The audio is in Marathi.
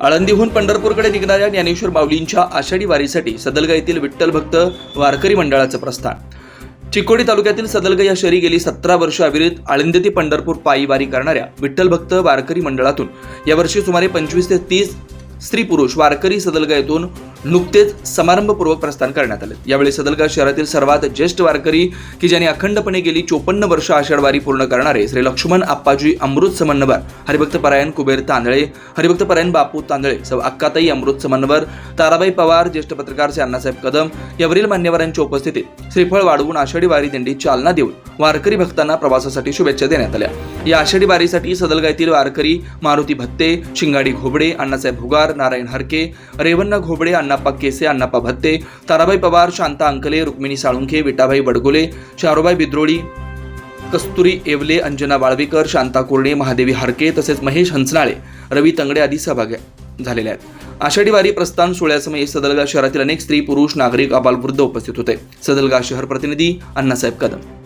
आळंदीहून पंढरपूरकडे निघणाऱ्या ज्ञानेश्वर माऊलींच्या आषाढी वारीसाठी सदलगा येथील विठ्ठल भक्त वारकरी मंडळाचं प्रस्थान. चिकोडी तालुक्यातील सदलगा या शहरी गेली सतरा वर्ष अविरत आळंदी ते पंढरपूर पायी वारी करणाऱ्या विठ्ठल भक्त वारकरी मंडळातून यावर्षी सुमारे पंचवीस ते तीस स्त्री पुरुष वारकरी सदलगा येथून नुकतेच समारंभपूर्वक प्रस्थान करण्यात आले. यावेळी सदलगा शहरातील सर्वात ज्येष्ठ वारकरी की ज्यांनी अखंडपणे गेली चोपन्न वर्ष आषाढवारी पूर्ण करणारे श्री लक्ष्मण आप्पाजी अमृत समन्वय हरिभक्त परायण कुबेर तांदळे हरिभक्त परायण बापू तांदळे सौ अक्काताई अमृत समन्वर ताराबाई पवार ज्येष्ठ पत्रकार श्री अण्णासाहेब कदम यावरील मान्यवरांच्या उपस्थितीत श्रीफळ वाढवून आषाढी वारी दिंडी चालना देऊन वारकरी भक्तांना प्रवासासाठी शुभेच्छा देण्यात आल्या. या आषाढी वारीसाठी सदलगा येथील वारकरी मारुती भत्ते शिंगाडी घोबडे अण्णासाहेब भुगार नारायण हरके रेवण्णा घोबडे अण्णाप्पा केसे अण्णाप्पा भत्ते ताराबाई पवार शांता अंकले रुक्मिणी साळुंखे विटाबाई बडगोले शारुबाई बिद्रोळी कस्तुरी येवले अंजना वाळवेकर शांता कोरणे महादेवी हरके तसेच महेश हंसनाळे रवी तंगडे आदी सहभागी झालेले आहेत आषाढी वारी प्रस्थान सोहळ्यासमयी सदलगा शहरातील अनेक स्त्री पुरुष नागरिक अबालवृद्ध उपस्थित होते सदलगा शहर प्रतिनिधी अण्णासाहेब कदम